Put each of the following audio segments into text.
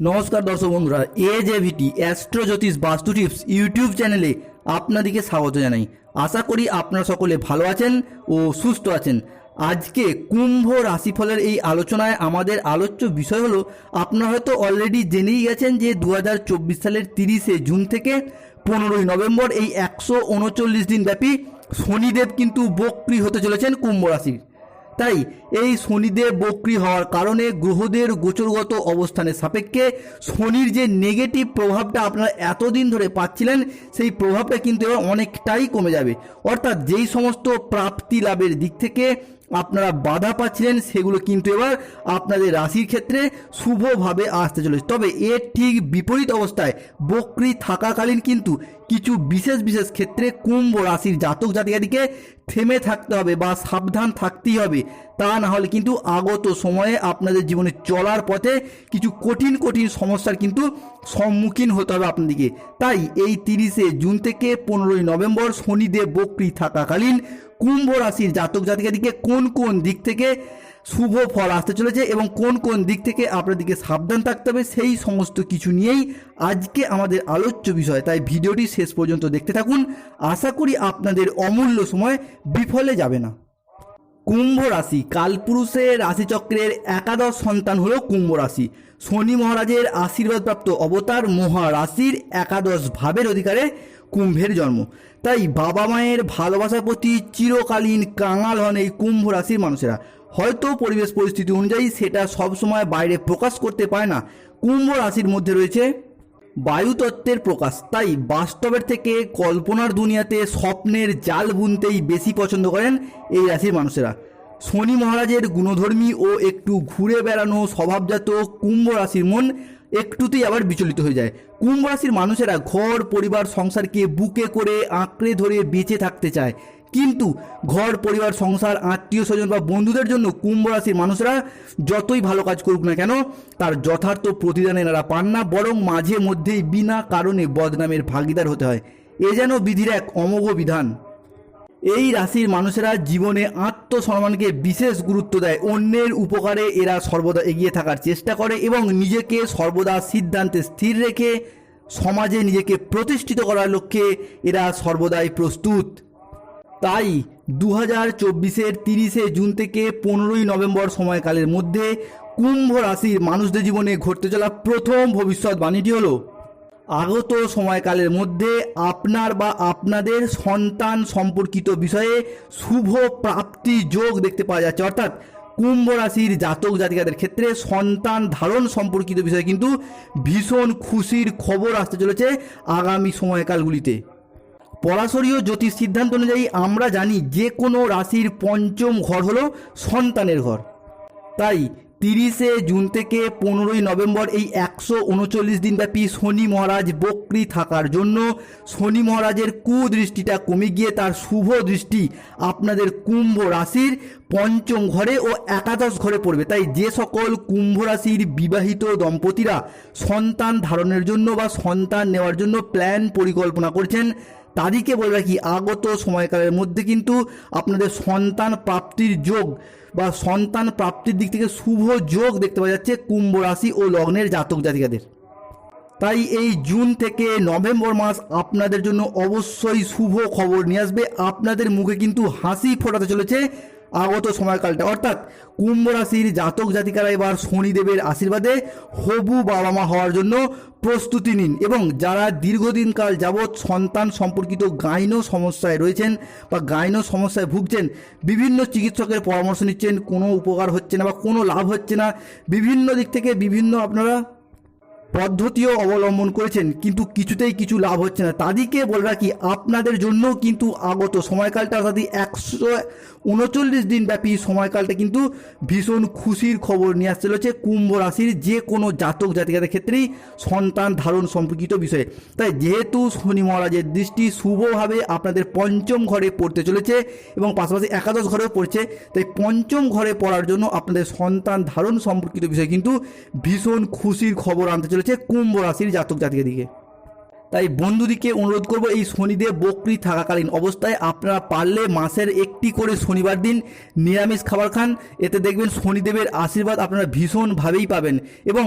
নমস্কার দর্শক বন্ধুরা এ জে ভিটি অ্যাস্ট্রো জ্যোতিষ বাস্তু টিপস ইউটিউব চ্যানেলে আপনাদেরকে স্বাগত জানাই। আশা করি আপনারা সকলে ভালো আছেন ও সুস্থ আছেন। আজকে কুম্ভ রাশিফলের এই আলোচনায় আমাদের আলোচ্য বিষয় হলো, আপনারা হয়তো অলরেডি জেনেই গেছেন যে দু হাজার চব্বিশ সালের তিরিশে জুন থেকে পনেরোই নভেম্বর এই একশো উনচল্লিশ দিন ব্যাপী শনিদেব কিন্তু বক্রি হতে চলেছেন কুম্ভ রাশির। তাই এই শনিদেব বক্রি হওয়ার কারণে গ্রহদের গোচরগত অবস্থানের সাপেক্ষে শনির যে নেগেটিভ প্রভাবটা আপনারা এতদিন ধরে পাচ্ছিলেন, সেই প্রভাবটা কিন্তু এবার অনেকটাই কমে যাবে। অর্থাৎ যেই সমস্ত প্রাপ্তি লাভের দিক থেকে আপনারা বাধা পাচ্ছিলেন, সেগুলো কিন্তু এবার আপনাদের রাশির ক্ষেত্রে শুভভাবে আসতে চলেছে। তবে এর ঠিক বিপরীত অবস্থায় বক্রি থাকাকালীন কিন্তু কিছু বিশেষ বিশেষ ক্ষেত্রে কুম্ভ রাশির জাতক জাতিকাদিকে থেমে থাকতে হবে বা সাবধান থাকতেই হবে। তা না হলে কিন্তু আগত সময়ে আপনাদের জীবনে চলার পথে কিছু কঠিন কঠিন সমস্যার কিন্তু সম্মুখীন হতে হবে আপনাদেরকে। তাই এই তিরিশে জুন থেকে পনেরোই নভেম্বর শনিদেব বক্রি থাকাকালীন কুম্ভ রাশির জাতক জাতিকাদিকে কোন কোন দিক থেকে শুভ ফল আসতে চলেছে এবং কোন কোন দিক থেকে আপনাদেরকে সাবধান থাকতে হবে সেই সমস্ত কিছু নিয়েই আজকে আমাদের আলোচ্য বিষয়। তাই ভিডিওটি শেষ পর্যন্ত দেখতে থাকুন। আশা করি আপনাদের অমূল্য সময় বিফলে যাবে না। কুম্ভ রাশি কালপুরুষের রাশিচক্রের একাদশ সন্তান হলো কুম্ভ রাশি। শনি মহারাজের আশীর্বাদপ্রাপ্ত অবতার মহারাশির একাদশ ভাবের অধিকারে কুম্ভের জন্ম। তাই বাবা মায়ের ভালোবাসার প্রতি চিরকালীন কাঙাল হন এই কুম্ভ রাশির মানুষেরা। হয়তো পরিবেশ পরিস্থিতি অনুযায়ী সেটা সবসময় বাইরে প্রকাশ করতে পারে না। কুম্ভ রাশির মধ্যে রয়েছে বায়ুতত্ত্বের প্রকাশ। তাই বাস্তবের থেকে কল্পনার দুনিয়াতে স্বপ্নের জাল বুনতেই বেশি পছন্দ করেন এই রাশির মানুষেরা। শনি মহারাজের গুণধর্মী ও একটু ঘুরে বেড়ানো স্বভাবজাত কুম্ভ রাশির মন একটুতেই আবার বিচলিত হয়ে যায়। কুম্ভ রাশির মানুষেরা ঘর, পরিবার, সংসারকে বুকে করে আঁকড়ে ধরে বেঁচে থাকতে চায়। কিন্তু ঘর, পরিবার, সংসার আত্মীয় স্বজন বা বন্ধুদের জন্য কুম্ভ রাশির মানুষরা যতই ভালো কাজ করুক না কেন, তার যথার্থ প্রতিদান এনারা পান না, বরং মাঝে মধ্যেই বিনা কারণে বদনামের ভাগিদার হতে হয়। এ যেন বিধির এক অমোঘ বিধান। এই রাশির মানুষেরা জীবনে আত্মসম্মানকে বিশেষ গুরুত্ব দেয়। অন্যের উপকারে এরা সর্বদা এগিয়ে থাকার চেষ্টা করে এবং নিজেকে সর্বদা সিদ্ধান্তে স্থির রেখে সমাজে নিজেকে প্রতিষ্ঠিত করার লক্ষ্যে এরা সর্বদাই প্রস্তুত। তাই দু হাজার চব্বিশের তিরিশে জুন থেকে পনেরোই নভেম্বর সময়কালের মধ্যে কুম্ভ রাশির মানুষদের জীবনে ঘটতে চলা প্রথম ভবিষ্যৎবাণীটি হলো আগত সময়কালের মধ্যে আপনার বা আপনাদের সন্তান সম্পর্কিত বিষয়ে শুভ প্রাপ্তি যোগ দেখতে পাওয়া যাচ্ছে। অর্থাৎ কুম্ভ রাশির জাতক জাতিকাদের ক্ষেত্রে সন্তান ধারণ সম্পর্কিত বিষয়ে কিন্তু ভীষণ খুশির খবর আসতে চলেছে আগামী সময়কালগুলিতে। পরাশরীয় জ্যোতিষ সিদ্ধান্ত অনুযায়ী আমরা জানি যে কোনো রাশির পঞ্চম ঘর হলো সন্তানের ঘর। তাই তিরিশে জুন থেকে পনেরোই নভেম্বর এই একশো উনচল্লিশ দিনব্যাপী শনি মহারাজ বক্রি থাকার জন্য শনি মহারাজের কুদৃষ্টিটা কমে গিয়ে তার শুভ দৃষ্টি আপনাদের কুম্ভ রাশির পঞ্চম ঘরে ও একাদশ ঘরে পড়বে। তাই যে সকল কুম্ভ রাশির বিবাহিত দম্পতিরা সন্তান ধারণের জন্য বা সন্তান নেওয়ার জন্য প্ল্যান পরিকল্পনা করছেন তাদেরকে বলে রাখি আগত সময়কালের মধ্যে কিন্তু আপনাদের সন্তান প্রাপ্তির যোগ বা সন্তান প্রাপ্তির দিক থেকে শুভ যোগ দেখতে পাওয়া যাচ্ছে কুম্ভ রাশি ও লগ্নের জাতক জাতিকাদের। তাই এই জুন থেকে নভেম্বর মাস আপনাদের জন্য অবশ্যই শুভ খবর নিয়ে আসবে। আপনাদের মুখে কিন্তু হাসি ফোটাতে চলেছে আগত সময়কালটা। অর্থাৎ কুম্ভ রাশির জাতক জাতিকারা এবার শনিদেবের আশীর্বাদে হবু বাবা মা হওয়ার জন্য প্রস্তুতি নিন এবং যারা দীর্ঘদিন কাল যাবৎ সন্তান সম্পর্কিত গাইন সমস্যায় রয়েছেন বা গাইন সমস্যায় ভুগছেন, বিভিন্ন চিকিৎসকের পরামর্শ নিচ্ছেন, কোনো উপকার হচ্ছে না বা কোনো লাভ হচ্ছে না, বিভিন্ন দিক থেকে বিভিন্ন আপনারা পদ্ধতিও অবলম্বন করেছেন, কিন্তু কিছুতেই কিছু লাভ হচ্ছে না। তাদেরকে বলে রাখি, আপনাদের জন্য কিন্তু আগত সময়কালটা অর্থাৎ একশো উনচল্লিশ দিন ব্যাপী সময়কালটা কিন্তু ভীষণ খুশির খবর নিয়ে আসতে চলেছে কুম্ভ রাশির যে কোনো জাতক জাতিকাদের ক্ষেত্রেই সন্তান ধারণ সম্পর্কিত বিষয়ে। তাই যেহেতু শনি মহারাজের দৃষ্টি শুভভাবে আপনাদের পঞ্চম ঘরে পড়তে চলেছে এবং পাশাপাশি একাদশ ঘরেও পড়ছে, তাই পঞ্চম ঘরে পড়ার জন্য আপনাদের সন্তান ধারণ সম্পর্কিত বিষয় কিন্তু ভীষণ খুশির খবর আনতে চলেছে কুম্ভ রাশির জাতক জাতিকের দিকে তাই বন্ধুদিকে অনুরোধ করব এই শনিদেব বকরি থাকাকালীন অবস্থায় আপনারা পারলে মাসের একটি করে শনিবার দিন নিরামিষ খাবার খান। এতে দেখবেন শনিদেবের আশীর্বাদ আপনারা ভীষণভাবেই পাবেন। এবং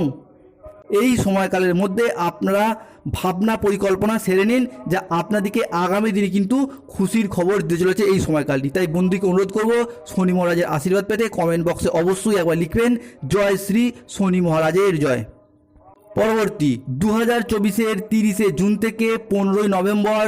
এই সময়কালের মধ্যে আপনারা ভাবনা পরিকল্পনা সেরে নিন যা আপনাদেরকে আগামী দিনে কিন্তু খুশির খবর দিতে চলেছে এই সময়কালটি। তাই বন্ধুকে অনুরোধ করব শনি মহারাজের আশীর্বাদ পেতে কমেন্ট বক্সে অবশ্যই একবার লিখবেন, জয় শ্রী শনি মহারাজের জয়। পরবর্তী দু হাজার চব্বিশের তিরিশে জুন থেকে পনেরোই নভেম্বর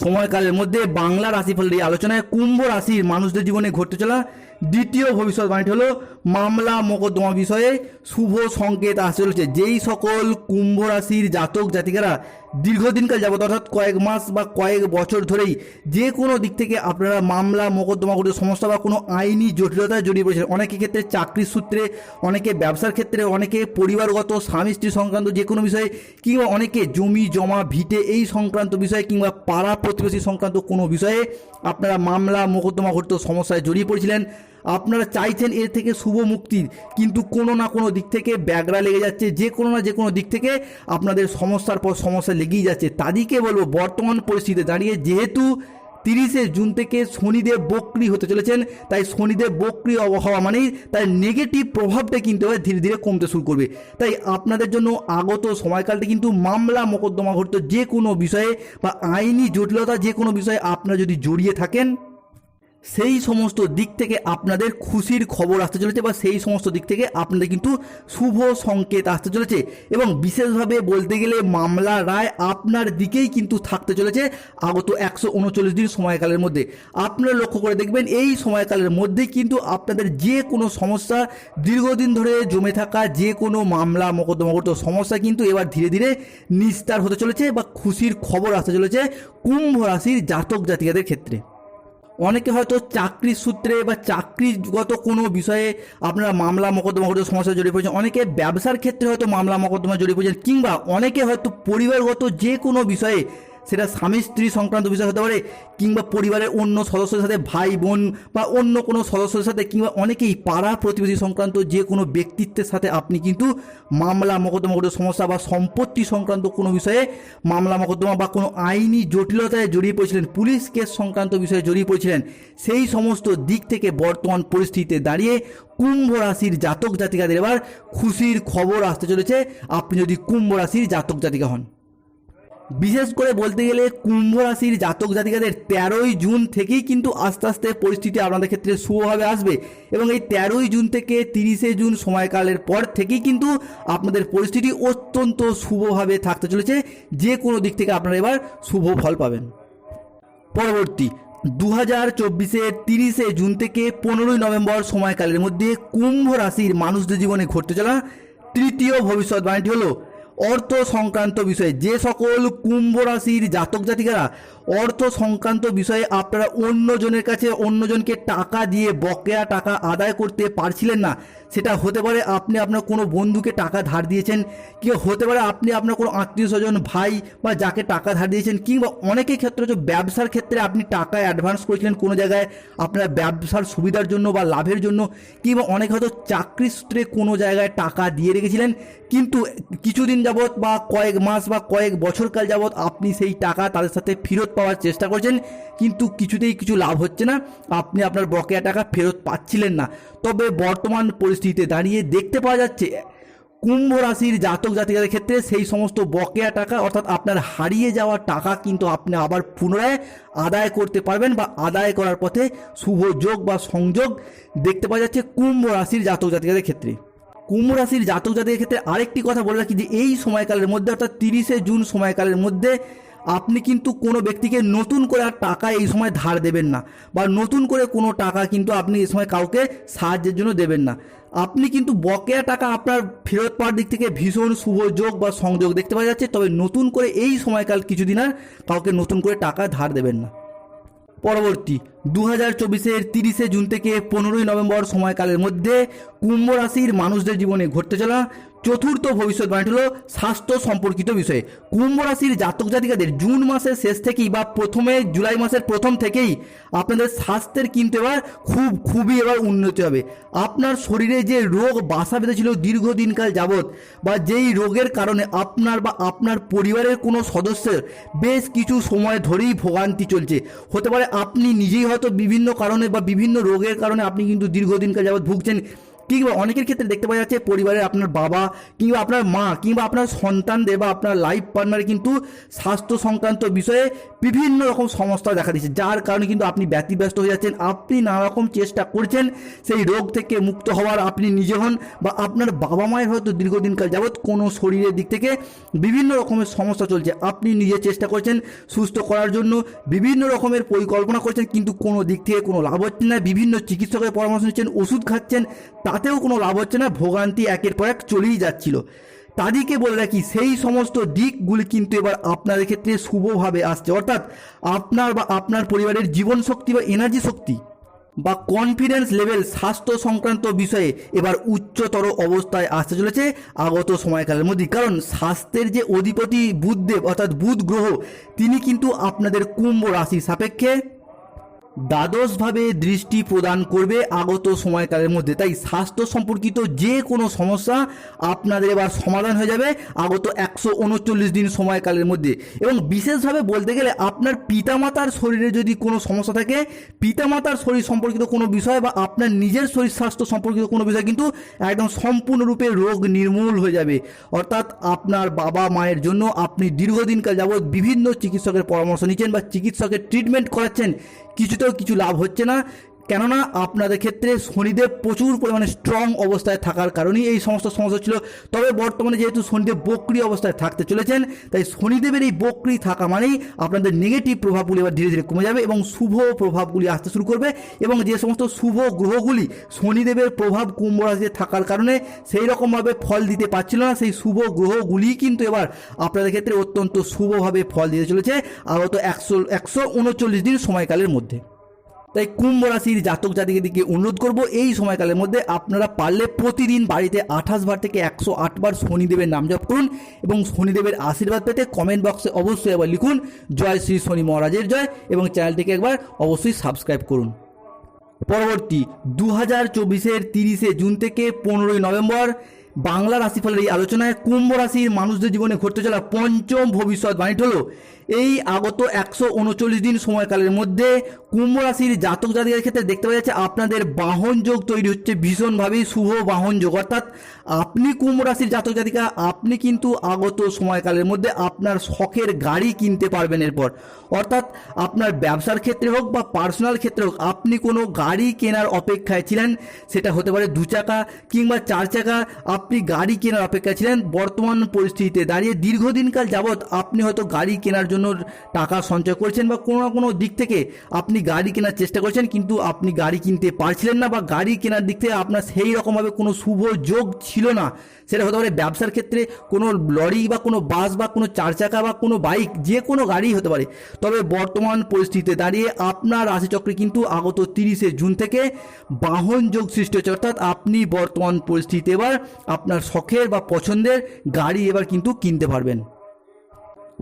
সময়কালের মধ্যে বাংলা রাশিফলের এই আলোচনায় কুম্ভ রাশির মানুষদের জীবনে ঘটতে চলা দ্বিতীয় ভবিষ্যৎবাণীটি হলো মামলা মোকদ্দমা বিষয়ে শুভ সংকেত আসতে চলেছে। যেই সকল কুম্ভ রাশির জাতক জাতিকারা দীর্ঘদিনকাল যাবত অর্থাৎ কয়েক মাস বা কয়েক বছর ধরেই যে কোনো দিক থেকে আপনারা মামলা, মোকদ্দমা মোকদ্দমাগুলির সমস্যা বা কোনো আইনি জটিলতায় জড়িয়ে পড়েছেন, অনেকে ক্ষেত্রে চাকরির সূত্রে, অনেকে ব্যবসার ক্ষেত্রে, অনেকে পরিবারগত স্বামী স্ত্রী সংক্রান্ত যে কোনো বিষয়ে, কিংবা অনেকে জমি জমা ভিটে এই সংক্রান্ত বিষয়ে, কিংবা পাড়া প্রতিবেশী সংক্রান্ত কোনো বিষয়ে আপনারা মামলা, মোকদ্দমা ঘটিত সমস্যায় জড়িয়ে পড়েছিলেন। আপনারা চাইছেন এর থেকে শুভ মুক্তির কিন্তু কোনো না কোনো দিক থেকে ব্যাগরা লেগে যাচ্ছে। যে কোনো না যে কোনো দিক থেকে আপনাদের সমস্যার পর সমস্যা লেগেই যাচ্ছে। তাদেরকে বলব, বর্তমান পরিস্থিতিতে দাঁড়িয়ে যেহেতু তিরিশে জুন থেকে শনিদেব বক্রি হতে চলেছেন। তাই শনিদেব বক্রি হওয়া মানেই তার নেগেটিভ প্রভাবটা কিন্তু ধীরে ধীরে কমতে শুরু করবে। তাই আপনাদের জন্য আগত সময়কালটা কিন্তু মামলা মোকদ্দমা ঘটত যে কোনো বিষয়ে বা আইনি জটিলতা যে কোনো বিষয়ে আপনারা যদি জড়িয়ে থাকেন সেই সমস্ত দিক থেকে আপনাদের খুশির খবর আসতে চলেছে বা সেই সমস্ত দিক থেকে আপনাদের কিন্তু শুভ সংকেত আসতে চলেছে এবং বিশেষভাবে বলতে গেলে মামলা রায় আপনার দিকেই কিন্তু থাকতে চলেছে আগত একশো উনচল্লিশ দিন সময়কালের মধ্যে। আপনারা লক্ষ্য করে দেখবেন, এই সময়কালের মধ্যেই কিন্তু আপনাদের যে কোনো সমস্যা দীর্ঘদিন ধরে জমে থাকা যে কোনো মামলা মোকদ্দমাগত সমস্যা কিন্তু এবার ধীরে ধীরে নিস্তার হতে চলেছে বা খুশির খবর আসতে চলেছে কুম্ভ রাশির জাতক জাতিকাদের ক্ষেত্রে। অনেকে হয়তো চাকরির সূত্রে বা চাকরিগত কোনো বিষয়ে আপনারা মামলা মোকদ্দমা করতে সমস্যা জড়িয়ে পড়েছেন। অনেকে ব্যবসার ক্ষেত্রে হয়তো মামলা মোকদ্দমা জড়িয়ে পড়েছেন, কিংবা অনেকে হয়তো পরিবারগত যে কোনো বিষয়ে সেটা স্বামী স্ত্রী সংক্রান্ত বিষয় হতে পারে, কিংবা পরিবারের অন্য সদস্যদের সাথে ভাই, বোন, বা অন্য কোনো সদস্যদের সাথে, কিংবা অনেকেই পাড়া প্রতিবেশী সংক্রান্ত যে কোনো ব্যক্তিত্বের সাথে আপনি কিন্তু মামলা, মোকদ্দমা সমস্যা বা সম্পত্তি সংক্রান্ত কোনো বিষয়ে মামলা, মোকদ্দমা বা কোনো আইনি জটিলতায় জড়িয়ে পড়েছিলেন, পুলিশ কেস সংক্রান্ত বিষয়ে জড়িয়ে পড়েছিলেন, সেই সমস্ত দিক থেকে বর্তমান পরিস্থিতিতে দাঁড়িয়ে কুম্ভ রাশির জাতক জাতিকাদের এবার খুশির খবর আসতে চলেছে। আপনি যদি কুম্ভ রাশির জাতক জাতিকা হন। বিশেষ করে বলতে গেলে কুম্ভ রাশির জাতক জাতিকাদের তেরোই জুন থেকেই কিন্তু আস্তে আস্তে পরিস্থিতি আপনাদের ক্ষেত্রে শুভভাবে আসবে এবং এই তেরোই জুন থেকে তিরিশে জুন সময়কালের পর থেকেই কিন্তু আপনাদের পরিস্থিতি অত্যন্ত শুভভাবে থাকতে চলেছে। যে কোনো দিক থেকে আপনারা এবার শুভ ফল পাবেন। পরবর্তী দু হাজার চব্বিশের তিরিশে জুন থেকে পনেরোই নভেম্বর সময়কালের মধ্যে কুম্ভ রাশির মানুষদের জীবনে ঘটতে চলা তৃতীয় ভবিষ্যৎবাণীটি হলো অর্থ সংক্রান্ত বিষয়ে। যে সকল কুম্ভ রাশির জাতক জাতিকারা অর্থ সংক্রান্ত বিষয়ে আপনারা অন্যজনের কাছে অন্যজনকে টাকা দিয়ে বকেয়া টাকা আদায় করতে পারছিলেন না সেটা হতে পারে আপনি আপনার কোনো বন্ধুকে টাকা ধার দিয়েছেন কিংবা হতে পারে আপনি আপনার কোনো আত্মীয় স্বজন, ভাই বা যাকে টাকা ধার দিয়েছেন, কিংবা অনেকের ক্ষেত্রে হচ্ছে ব্যবসার ক্ষেত্রে আপনি টাকা অ্যাডভান্স করেছিলেন কোনো জায়গায় আপনার ব্যবসার সুবিধার জন্য বা লাভের জন্য, কিংবা অনেক হয়তো চাকরি সূত্রে কোনো জায়গায় টাকা দিয়ে রেখেছিলেন, কিন্তু কিছুদিন যাবৎ বা কয়েক মাস বা কয়েক বছরকাল যাবৎ আপনি সেই টাকা তাদের সাথে ফেরত পাওয়ার চেষ্টা করছেন, কিন্তু কিছুতেই কিছু লাভ হচ্ছে না, আপনি আপনার বকেয়া টাকা ফেরত পাচ্ছিলেন না। তবে বর্তমান পরিস্থিতিতে দাঁড়িয়ে দেখতে পাওয়া যাচ্ছে, কুম্ভ রাশির জাতক জাতিকাদের ক্ষেত্রে সেই সমস্ত বকেয়া টাকা অর্থাৎ আপনার হারিয়ে যাওয়া টাকা কিন্তু আপনি আবার পুনরায় আদায় করতে পারবেন বা আদায় করার পথে শুভ যোগ বা সংযোগ দেখতে পাওয়া যাচ্ছে কুম্ভ রাশির জাতক জাতিকাদের ক্ষেত্রে। কুম্ভ রাশির জাতক জাতিকের ক্ষেত্রে আরেকটি কথা বলে রাখি যে, এই সময়কালের মধ্যে অর্থাৎ তিরিশে জুন সময়কালের মধ্যে আপনি কিন্তু কোনো ব্যক্তিকে নতুন করে আর টাকা এই সময় ধার দেবেন না বা নতুন করে কোনো টাকা কিন্তু আপনি এই সময় কাউকে সাহায্যের জন্য দেবেন না। আপনি কিন্তু বকেয়া টাকা আপনার ফেরত পাওয়ার দিক থেকে ভীষণ শুভ যোগ বা সংযোগ দেখতে পাওয়া যাচ্ছে, তবে নতুন করে এই সময়কাল কিছুদিন আর কাউকে নতুন করে টাকা ধার দেবেন না। পরবর্তী দু হাজার চব্বিশের তিরিশে জুন থেকে পনেরোই নভেম্বর সময়কালের মধ্যে কুম্ভ রাশির মানুষদের জীবনে ঘটতে চলা চতুর্থ ভবিষ্যৎবাণী হলো স্বাস্থ্য সম্পর্কিত বিষয়ে। কুম্ভ রাশির জাতক জাতিকাদের জুন মাসের শেষ থেকেই বা প্রথমে জুলাই মাসের প্রথম থেকেই আপনাদের স্বাস্থ্যের কিন্তু এবার খুব, খুবই এবার উন্নতি হবে। আপনার শরীরে যে রোগ বাসা বেঁধেছিল দীর্ঘদিনকাল যাবৎ বা যেই রোগের কারণে আপনার বা আপনার পরিবারের কোনো সদস্যের বেশ কিছু সময় ধরেই ভোগান্তি চলছে। হতে পারে আপনি নিজেই হয়তো বিভিন্ন কারণে বা বিভিন্ন রোগের কারণে আপনি কিন্তু দীর্ঘদিনকাল যাবৎ ভুগছেন। কিংবা অনেকের ক্ষেত্রে দেখতে পাওয়া যাচ্ছে পরিবারের আপনার বাবা কিংবা আপনার মা কিংবা আপনার সন্তানদের বা আপনার লাইফ পার্টনারে কিন্তু স্বাস্থ্য সংক্রান্ত বিষয়ে বিভিন্ন রকম সমস্যা দেখা দিচ্ছে। যার কারণে কিন্তু আপনি ব্যতিব্যস্ত হয়ে যাচ্ছেন। আপনি নানা রকম চেষ্টা করছেন সেই রোগ থেকে মুক্ত হওয়ার। আপনি নিজে হন বা আপনার বাবা মায়ের হয়তো দীর্ঘদিনকাল যাবৎ কোনো শরীরের দিক থেকে বিভিন্ন রকমের সমস্যা চলছে। আপনি নিজে চেষ্টা করছেন সুস্থ করার জন্য। বিভিন্ন রকমের পরিকল্পনা করছেন কিন্তু কোনো দিক থেকে কোনো লাভ হচ্ছে না। বিভিন্ন চিকিৎসকের পরামর্শ নিচ্ছেন, ওষুধ খাচ্ছেন তাতেও কোনো লাভ হচ্ছে না, ভোগান্তি একের পর এক চলেই যাচ্ছিল। তাদেরকে বলে রাখি, সেই সমস্ত দিকগুলি কিন্তু এবার আপনাদের ক্ষেত্রে শুভভাবে আসছে। অর্থাৎ আপনার বা আপনার পরিবারের জীবন শক্তি বা এনার্জি শক্তি বা কনফিডেন্স লেভেল স্বাস্থ্য সংক্রান্ত বিষয়ে এবার উচ্চতর অবস্থায় আসতে চলেছে আগত সময়কালের মধ্যে কারণ স্বাস্থ্যের যে অধিপতি বুধদেব, অর্থাৎ বুধ গ্রহ, তিনি কিন্তু আপনাদের কুম্ভ রাশির সাপেক্ষে দ্বাদশভাবে দৃষ্টি প্রদান করবে আগত সময়কালের মধ্যে। তাই স্বাস্থ্য সম্পর্কিত যে কোনো সমস্যা আপনাদের এবার সমাধান হয়ে যাবে আগত একশো উনচল্লিশ দিন সময়কালের মধ্যে। এবং বিশেষভাবে বলতে গেলে আপনার পিতামাতার শরীরে যদি কোনো সমস্যা থাকে, পিতামাতার শরীর সম্পর্কিত কোনো বিষয় বা আপনার নিজের শরীর স্বাস্থ্য সম্পর্কিত কোনো বিষয় কিন্তু একদম সম্পূর্ণরূপে রোগ নির্মূল হয়ে যাবে। অর্থাৎ আপনার বাবা মায়ের জন্য আপনি দীর্ঘদিনকাল যাবৎ বিভিন্ন চিকিৎসকের পরামর্শ নিচ্ছেন বা চিকিৎসকের ট্রিটমেন্ট করাচ্ছেন। কিছুতেও কিছু লাভ হচ্ছে না। কেননা আপনাদের ক্ষেত্রে শনিদেব প্রচুর পরিমাণে স্ট্রং অবস্থায় থাকার কারণেই এই সমস্ত সমস্যা ছিল। তবে বর্তমানে যেহেতু শনিদেব বক্রি অবস্থায় থাকতে চলেছেন, তাই শনিদেবের এই বক্রি থাকা মানেই আপনাদের নেগেটিভ প্রভাবগুলি এবার ধীরে ধীরে কমে যাবে এবং শুভ প্রভাবগুলি আসতে শুরু করবে এবং যে সমস্ত শুভ গ্রহগুলি শনিদেবের প্রভাব কুম্ভ রাশিতে থাকার কারণে সেই রকমভাবে ফল দিতে পারছিল না। সেই শুভ গ্রহগুলি কিন্তু এবার আপনাদের ক্ষেত্রে অত্যন্ত শুভভাবে ফল দিতে চলেছে। আগত একশো একশো উনচল্লিশ দিন সময়কালের মধ্যে। তাই কুম্ভ রাশির জাতক জাতিকের দিকে অনুরোধ করব, এই সময়কালের মধ্যে আপনারা পারলে প্রতিদিন বাড়িতে আঠাশ বার থেকে একশো আট বার শনিদেবের নাম জপ করুন এবং শনিদেবের আশীর্বাদ পেতে কমেন্ট বক্সে অবশ্যই একবার লিখুন, জয় শ্রী শনি মহারাজের জয় এবং চ্যানেলটিকে একবার অবশ্যই সাবস্ক্রাইব করুন। পরবর্তী দু হাজার চব্বিশের তিরিশে জুন থেকে পনেরোই নভেম্বর, বাংলা রাশিফলের এই আলোচনায় কুম্ভ রাশির মানুষদের জীবনে ঘটতে চলা পঞ্চম ভবিষ্যৎ বাণীটি হলো এই আগত একশো উনচল্লিশ দিন সময়কালের মধ্যে কুম্ভ রাশির জাতক জাতিকের ক্ষেত্রে দেখতে পাওয়া যাচ্ছে আপনাদের বাহন যোগ তৈরি হচ্ছে ভীষণভাবেই শুভ বাহন যোগ। অর্থাৎ আপনি কুম্ভ রাশির জাতক জাতিকা, আপনি কিন্তু আগত সময়কালের মধ্যে আপনার শখের গাড়ি কিনতে পারবেন এরপর। অর্থাৎ আপনার ব্যবসার ক্ষেত্রে হোক বা পার্সোনাল ক্ষেত্রে হোক, আপনি কোনো গাড়ি কেনার অপেক্ষায় ছিলেন, সেটা হতে পারে দু চাকা কিংবা চার চাকা, আপনি গাড়ি কেনার অপেক্ষায় ছিলেন, বর্তমান পরিস্থিতিতে দাঁড়িয়ে দীর্ঘদিনকাল যাবৎ আপনি হয়তো গাড়ি কেনার জন্য টাকা সঞ্চয় করছেন বা কোনো না কোনো দিক থেকে আপনি গাড়ি কেনার চেষ্টা করছেন, কিন্তু আপনি গাড়ি কিনতে পারছিলেন না বা গাড়ি কেনার দিক থেকে আপনার সেই রকমভাবে কোনো শুভ যোগ ছিল না। সেটা হতে পারে ব্যবসার ক্ষেত্রে কোনো লরি বা কোনো বাস বা কোনো চার চাকা বা কোনো বাইক, যে কোনো গাড়ি হতে পারে। তবে বর্তমান পরিস্থিতিতে দাঁড়িয়ে আপনার রাশিচক্রে কিন্তু আগত তিরিশে জুন থেকে বাহন যোগ সৃষ্টি হচ্ছে। অর্থাৎ আপনি বর্তমান পরিস্থিতিতে এবার আপনার শখের বা পছন্দের গাড়ি এবার কিন্তু কিনতে পারবেন।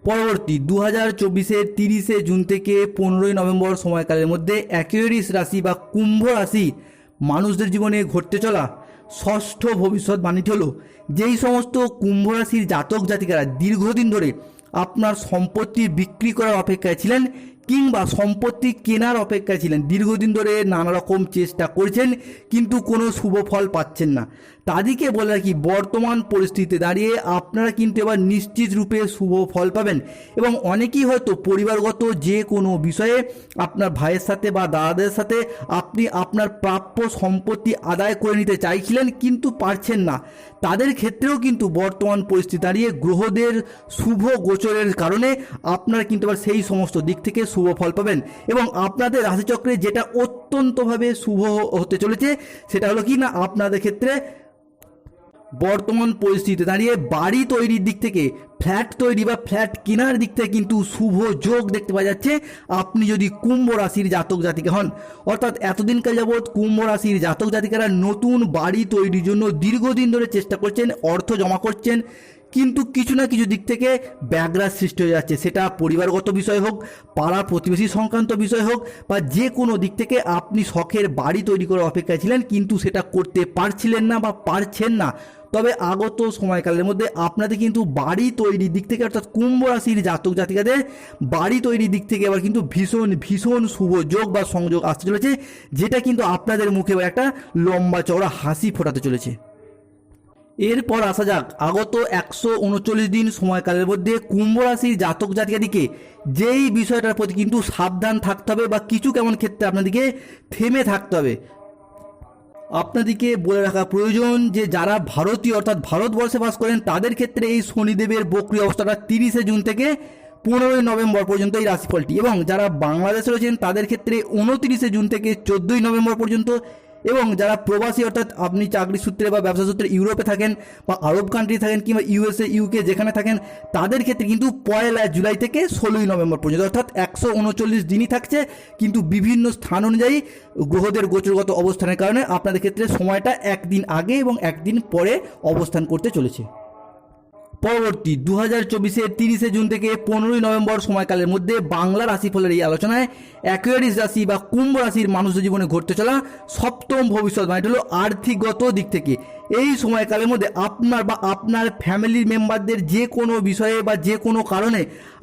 পরবর্তী দু হাজার চব্বিশের তিরিশে জুন থেকে পনেরোই নভেম্বর সময়কালের মধ্যে অ্যাকুয়ারিস রাশি বা কুম্ভ রাশি মানুষদের জীবনে ঘটতে চলা ষষ্ঠ ভবিষ্যৎবাণীটি হলো, যেই সমস্ত কুম্ভ রাশির জাতক জাতিকারা দীর্ঘদিন ধরে আপনার সম্পত্তি বিক্রি করার অপেক্ষায় ছিলেন কিংবা সম্পত্তি কেনার অপেক্ষায় ছিলেন। দীর্ঘদিন ধরে নানা রকম চেষ্টা করছেন, কিন্তু কোনো শুভ ফল পাচ্ছেন না। তাদেরকে বলে রাখি, বর্তমান পরিস্থিতিতে দাঁড়িয়ে আপনারা কিন্তু এবার নিশ্চিত রূপে শুভ ফল পাবেন। এবং অনেকেই হয়তো পরিবারগত যে কোনো বিষয়ে আপনার ভাইয়ের সাথে বা দাদাদের সাথে আপনি আপনার প্রাপ্য সম্পত্তি আদায় করে নিতে চাইছিলেন, কিন্তু পারছেন না। তাদের ক্ষেত্রেও কিন্তু বর্তমান পরিস্থিতি দাঁড়িয়ে গ্রহদের শুভ গোচরের কারণে আপনারা কিন্তু আবার সেই সমস্ত দিক থেকে ফল পাবেন এবং আপনাদের রাশিচক্রে যেটা অত্যন্তভাবে শুভ হতে চলেছে, সেটা হলো কি না, আপনাদের ক্ষেত্রে বর্তমান পরিস্থিতিতে দাঁড়িয়ে বাড়ি তৈরির দিক থেকে, ফ্ল্যাট তৈরি বা ফ্ল্যাট কেনার দিক থেকে কিন্তু শুভ যোগ দেখতে পাওয়া যাচ্ছে। আপনি যদি কুম্ভ রাশির জাতক জাতিকা হন, অর্থাৎ এতদিনকাল যাবৎ কুম্ভ রাশির জাতক জাতিকারা নতুন বাড়ি তৈরির জন্য দীর্ঘদিন ধরে চেষ্টা করছেন, অর্থ জমা করছেন কিন্তু কিছু না কিছু দিক থেকে ব্যাঘ্রাত সৃষ্টি হয়ে যাচ্ছে। সেটা পরিবারগত বিষয় হোক, পাড়া প্রতিবেশী সংক্রান্ত বিষয় হোক, বা যে কোনো দিক থেকে আপনি শখের বাড়ি তৈরি করার অপেক্ষায় ছিলেন, কিন্তু সেটা করতে পারছিলেন না বা পারছেন না। তবে আগত সময়কালের মধ্যে আপনাদের কিন্তু বাড়ি তৈরির দিক থেকে, অর্থাৎ কুম্ভ রাশির জাতক জাতিকাদের বাড়ি তৈরির দিক থেকে আবার কিন্তু ভীষণ ভীষণ শুভ যোগ বা সংযোগ আসতে চলেছে, যেটা কিন্তু আপনাদের মুখে একটা লম্বা চওড়া হাসি ফোটাতে চলেছে। এরপর আসা যাক, আগত একশো উনচল্লিশ দিন সময়কালের মধ্যে কুম্ভ রাশির জাতক জাতিকাদিকে যেই বিষয়টার প্রতি কিন্তু সাবধান থাকতে হবে বা কিছু কেমন ক্ষেত্রে আপনাদেরকে থেমে থাকতে হবে। আপনাদেরকে বলে রাখা প্রয়োজন যে, যারা ভারতীয় অর্থাৎ ভারতবর্ষে বাস করেন, তাদের ক্ষেত্রে এই শনিদেবের বক্রি অবস্থাটা তিরিশে জুন থেকে পনেরোই নভেম্বর পর্যন্ত এই রাশিফলটি এবং যারা বাংলাদেশে রয়েছেন, তাদের ক্ষেত্রে উনতিরিশে জুন থেকে চোদ্দোই নভেম্বর পর্যন্ত এবং যারা প্রবাসী, অর্থাৎ আপনি চাকরি সূত্রে বা ব্যবসা সূত্রে ইউরোপে থাকেন বা আরব কান্ট্রি থাকেন কিংবা ইউএসএ ইউকে যেখানে থাকেন, তাদের ক্ষেত্রে কিন্তু পয়লা জুলাই থেকে ষোলোই নভেম্বর পর্যন্ত, অর্থাৎ একশো উনচল্লিশ দিনই থাকছে। কিন্তু বিভিন্ন স্থান অনুযায়ী গ্রহদের গোচরগত অবস্থানের কারণে আপনাদের ক্ষেত্রে সময়টা একদিন আগে এবং একদিন পরে অবস্থান করতে চলেছে। পরবর্তী দু হাজার চব্বিশের তিরিশে জুন থেকে পনেরোই নভেম্বর সময়কালের মধ্যে বাংলা রাশিফলের এই আলোচনায় অ্যাকুয়ারিস রাশি বা কুম্ভ রাশির মানুষের জীবনে ঘটতে চলা সপ্তম ভবিষ্যৎবাণীটা হলো আর্থিকগত দিক থেকে। এই সময়কালের মধ্যে আপনার বা আপনার ফ্যামিলির মেম্বারদের যে কোনো বিষয়ে বা যে কোনো কারণে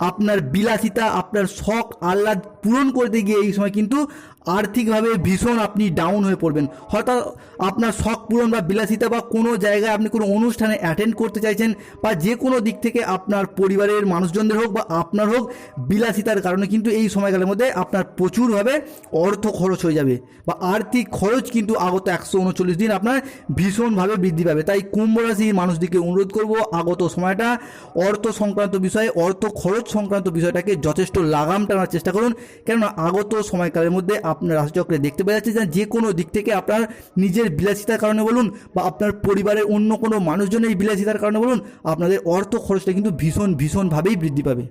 আপনার বিলাসিতা, আপনার শখ, আহ্লাদ পূরণ করতে গিয়ে এই সময় কিন্তু আর্থিকভাবে ভীষণ আপনি ডাউন হয়ে পড়বেন। হয়তো আপনার শখ পূরণ বা বিলাসিতা বা কোনো জায়গায় আপনি কোনো অনুষ্ঠানে অ্যাটেন্ড করতে চাইছেন বা যে কোনো দিক থেকে আপনার পরিবারের মানুষজনদের হোক বা আপনার হোক, বিলাসিতার কারণে কিন্তু এই সময়কালের মধ্যে আপনার প্রচুরভাবে অর্থ খরচ হয়ে যাবে বা আর্থিক খরচ কিন্তু আগত একশো উনচল্লিশ দিন আপনার ভীষণভাবে বৃদ্ধি পাবে। তাই কুম্ভ রাশির মানুষদিকে অনুরোধ করব, আগত সময়টা অর্থ সংক্রান্ত বিষয়ে, অর্থ খরচ সংক্রান্ত বিষয়টাকে যথেষ্ট লাগাম টানার চেষ্টা করুন। কেননা আগত সময়কালের মধ্যে আপনার রাশিচক্রে দেখতে পাওয়া যাচ্ছে যে কোনো দিক থেকে আপনার নিজের বিলাসিতার কারণে বলুন বা আপনার পরিবারের অন্য কোনো মানুষজনের বিলাসিতার কারণে বলুন, আপনাদের অর্থ খরচটা কিন্তু ভীষণ, ভীষণভাবেই বৃদ্ধি পাবে।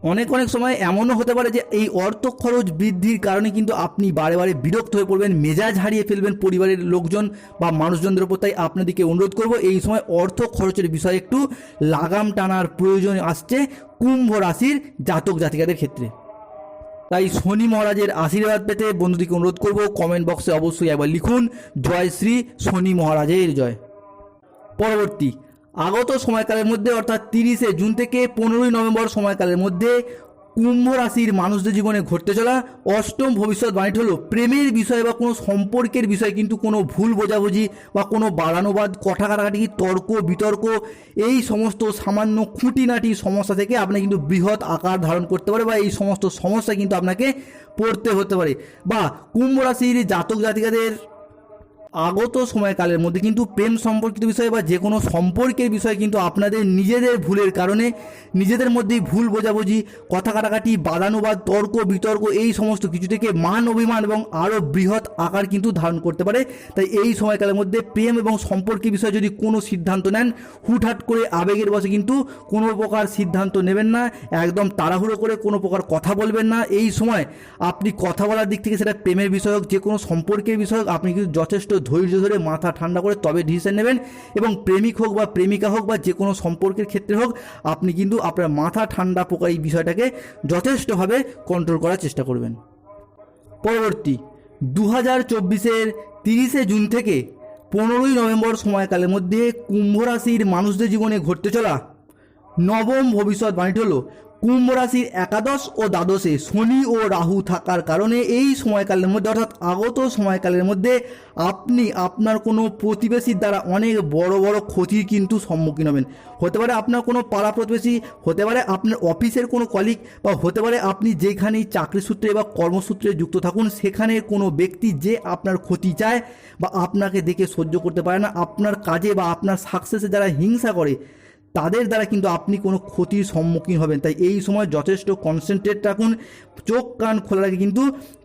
অনেক অনেক সময় এমনও হতে পারে যে এই অর্থ খরচ বৃদ্ধির কারণে কিন্তু আপনি বারে বারে বিরক্ত হয়ে পড়বেন, মেজাজ হারিয়ে ফেলবেন পরিবারের লোকজন বা মানুষজনদের উপর তাই আপনাদেরকে অনুরোধ করব, এই সময় অর্থ খরচের বিষয়ে একটু লাগাম টানার প্রয়োজন আসছে কুম্ভ রাশির জাতক জাতিকাদের ক্ষেত্রে। তাই শনি মহারাজের আশীর্বাদ পেতে বন্ধুদিকে অনুরোধ করব কমেন্ট বক্সে অবশ্যই একবার লিখুন, জয় শ্রী শনি মহারাজের জয়। পরবর্তী, আগত সময়কালের মধ্যে, অর্থাৎ তিরিশে জুন থেকে পনেরোই নভেম্বর সময়কালের মধ্যে কুম্ভ রাশির মানুষদের জীবনে ঘটতে চলা অষ্টম ভবিষ্যৎবাণীটি হলো প্রেমের বিষয় বা কোনো সম্পর্কের বিষয়ে কিন্তু কোনো ভুল বোঝাবুঝি বা কোনো বাড়ানোবাদ কথা কাটাকাটি তর্ক, বিতর্ক, এই সমস্ত সামান্য খুঁটিনাটি সমস্যা থেকে আপনি কিন্তু বৃহৎ আকার ধারণ করতে পারে বা এই সমস্ত সমস্যা কিন্তু আপনাকে পড়তে হতে পারে। বা কুম্ভ রাশির জাতক জাতিকাদের আগত সময়কালের মধ্যে কিন্তু প্রেম সম্পর্কিত বিষয় বা যে কোনো সম্পর্কের বিষয়ে কিন্তু আপনাদের নিজেদের ভুলের কারণে নিজেদের মধ্যেই ভুল বোঝাবুঝি, কথা কাটাকাটি, বাদানুবাদ, তর্ক, বিতর্ক এই সমস্ত কিছু থেকে মান অভিমান এবং আরও বৃহৎ আকার কিন্তু ধারণ করতে পারে। তাই এই সময়কালের মধ্যে প্রেম এবং সম্পর্কের বিষয়ে যদি কোনো সিদ্ধান্ত নেন, হুটহাট করে আবেগের বসে কিন্তু কোনো প্রকার সিদ্ধান্ত নেবেন না, একদম তাড়াহুড়ো করে কোনো প্রকার কথা বলবেন না। এই সময় আপনি কথা বলার দিক থেকে সেটা প্রেমের বিষয় হোক, যে কোনো সম্পর্কের বিষয় হোক, আপনি কিন্তু যথেষ্ট ধৈর্য ধরে মাথা ঠান্ডা করে তবে ডিসিশন নেবেন এবং প্রেমিক হোক বা প্রেমিকা হোক বা যে কোনো সম্পর্কের ক্ষেত্রে হোক, আপনি কিন্তু আপনার মাথা ঠান্ডা পোকা এই বিষয়টাকে যথেষ্টভাবে কন্ট্রোল করার চেষ্টা করবেন। পরবর্তী দু হাজার চব্বিশের তিরিশে জুন থেকে পনেরোই নভেম্বর সময়কালের মধ্যে কুম্ভ রাশির মানুষদের জীবনে ঘটতে চলা নবম ভবিষ্যৎবাণীটি হলো, কুম্ভ রাশির একাদশ ও দ্বাদশে শনি ও রাহু থাকার কারণে এই সময়কালের মধ্যে, অর্থাৎ আগত সময়কালের মধ্যে আপনি আপনার কোনো প্রতিবেশীর দ্বারা অনেক বড় বড় ক্ষতির কিন্তু সম্মুখীন হবেন। হতে পারে আপনার কোনো পাড়া প্রতিবেশী, হতে পারে আপনার অফিসের কোনো কলিগ বা হতে পারে আপনি যেখানেই চাকরি সূত্রে বা কর্মসূত্রে যুক্ত থাকুন, সেখানে কোনো ব্যক্তি যে আপনার ক্ষতি চায় বা আপনাকে দেখে সহ্য করতে পারে না, আপনার কাজে বা আপনার সাকসেসে যারা হিংসা করে তাদের দ্বারা কিন্তু আপনি কোনো ক্ষতির সম্মুখীন হবেন। তাই এই সময় যথেষ্ট কনসেন্ট্রেট রাখুন, চোখ কান খোলা রাখে কিন্তু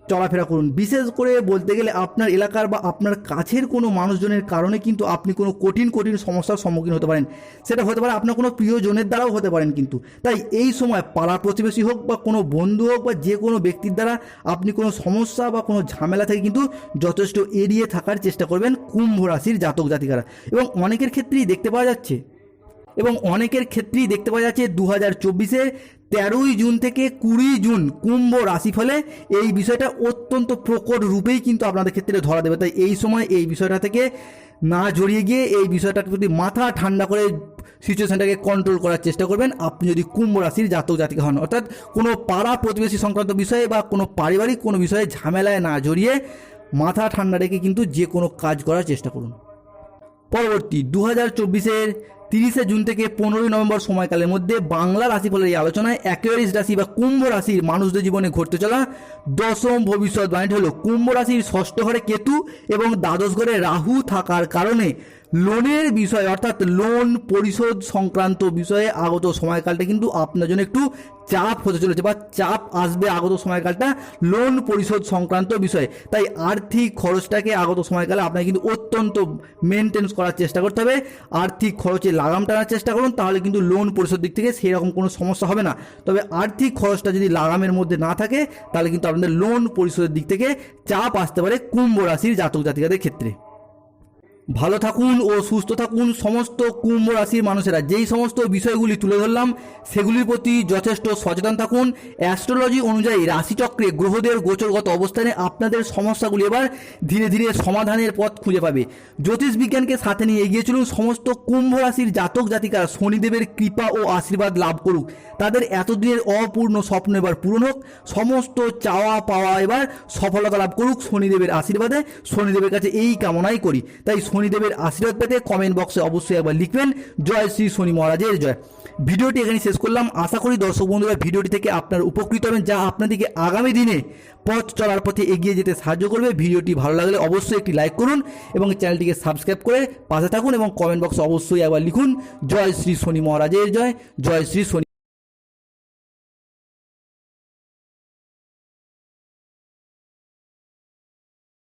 চলাফেরা করুন। বিশেষ করে বলতে গেলে আপনার এলাকার বা আপনার কাছের কোনো মানুষজনের কারণে কিন্তু আপনি কোনো কঠিন কঠিন সমস্যার সম্মুখীন হতে পারেন। সেটা হতে পারে আপনার কোনো প্রিয়জনের দ্বারাও হতে পারেন কিন্তু। তাই এই সময় পাড়া প্রতিবেশী হোক বা কোনো বন্ধু হোক বা যে কোনো ব্যক্তির দ্বারা আপনি কোনো সমস্যা বা কোনো ঝামেলা থেকে কিন্তু যথেষ্ট এড়িয়ে থাকার চেষ্টা করবেন কুম্ভ রাশির জাতক জাতিকারা। এবং অনেকের ক্ষেত্রেই দেখতে পাওয়া যাচ্ছে এবং অনেকের ক্ষেত্রেই দেখতে পাওয়া যাচ্ছে দু হাজার চব্বিশে তেরোই জুন থেকে কুড়ি জুন কুম্ভ রাশিফলে এই বিষয়টা অত্যন্ত প্রকট রূপেই কিন্তু আপনাদের ক্ষেত্রে ধরা দেবে। তাই এই সময় এই বিষয়টা থেকে না জড়িয়ে গিয়ে এই বিষয়টাকে যদি মাথা ঠান্ডা করে সিচুয়েশনটাকে কন্ট্রোল করার চেষ্টা করবেন, আপনি যদি কুম্ভ রাশির জাতক জাতিকা হন। অর্থাৎ কোনো পাড়া প্রতিবেশী সংক্রান্ত বিষয়ে বা কোনো পারিবারিক কোনো বিষয়ে ঝামেলায় না জড়িয়ে মাথা ঠান্ডা রেখে কিন্তু যে কোনো কাজ করার চেষ্টা করুন। পরবর্তী দু হাজার চব্বিশের তিরিশে জুন থেকে পনেরোই নভেম্বর সময়কালের মধ্যে বাংলা রাশিফলের এই আলোচনায় অ্যাকুয়ারিস রাশি বা কুম্ভ রাশির মানুষদের জীবনে ঘটতে চলা দশম ভবিষ্যৎ ভবিষ্যৎবাণীটি হল। কুম্ভ রাশির ষষ্ঠ ঘরে কেতু এবং দ্বাদশ ঘরে রাহু থাকার কারণে লোনের বিষয়, অর্থাৎ লোন পরিশোধ সংক্রান্ত বিষয়ে আগত সময়কালটা কিন্তু আপনার জন্য একটু চাপ হতে চলেছে বা চাপ আসবে আগত সময়কালটা লোন পরিশোধ সংক্রান্ত বিষয়ে। তাই আর্থিক খরচটাকে আগত সময়কালে আপনাকে কিন্তু অত্যন্ত মেনটেন্স করার চেষ্টা করতে হবে। আর্থিক খরচে লাগাম টানার চেষ্টা করুন, তাহলে কিন্তু লোন পরিশোধ দিক থেকে সেরকম কোনো সমস্যা হবে না। তবে আর্থিক খরচটা যদি লাগামের মধ্যে না থাকে, তাহলে কিন্তু আপনাদের লোন পরিশোধের দিক থেকে চাপ আসতে পারে কুম্ভ রাশির জাতক জাতিকাদের ক্ষেত্রে। ভালো থাকুন ও সুস্থ থাকুন সমস্ত কুম্ভ রাশির মানুষেরা। যেই সমস্ত বিষয়গুলি তুলে ধরলাম, সেগুলির প্রতি যথেষ্ট সচেতন থাকুন। অ্যাস্ট্রোলজি অনুযায়ী রাশিচক্রে গ্রহদের গোচরগত অবস্থানে আপনাদের সমস্যাগুলি এবার ধীরে ধীরে সমাধানের পথ খুঁজে পাবে। জ্যোতিষ বিজ্ঞানকে সাথে নিয়ে এগিয়ে চলুন, সমস্ত কুম্ভ রাশির জাতক জাতিকারা শনিদেবের কৃপা ও আশীর্বাদ লাভ করুক। তাদের এতদিনের অপূর্ণ স্বপ্ন এবার পূরণ হোক। সমস্ত চাওয়া পাওয়া এবার সফলতা লাভ করুক। শনিদেবের আশীর্বাদে শনিদেবের কাছে এই কামনাই করি। তাই শনিদেবের আশীর্বাদ পেতে কমেন্ট বক্সে অবশ্যই একবার লিখবেন। জয় শ্রী শনি মহারাজের জয়। ভিডিওটি এখানে শেষ করলাম। আশা করি দর্শক বন্ধুরা ভিডিওটি থেকে আপনার উপকৃত হবেন, যা আপনাদেরকে আগামী দিনে পথ চলার পথে এগিয়ে যেতে সাহায্য করবে। ভিডিওটি ভালো লাগলে অবশ্যই একটি লাইক করুন এবং চ্যানেলটিকে সাবস্ক্রাইব করে পাশে থাকুন এবং কমেন্ট বক্সে অবশ্যই একবার লিখুন, জয় শ্রী শনি মহারাজের জয় জয় শ্রী শনি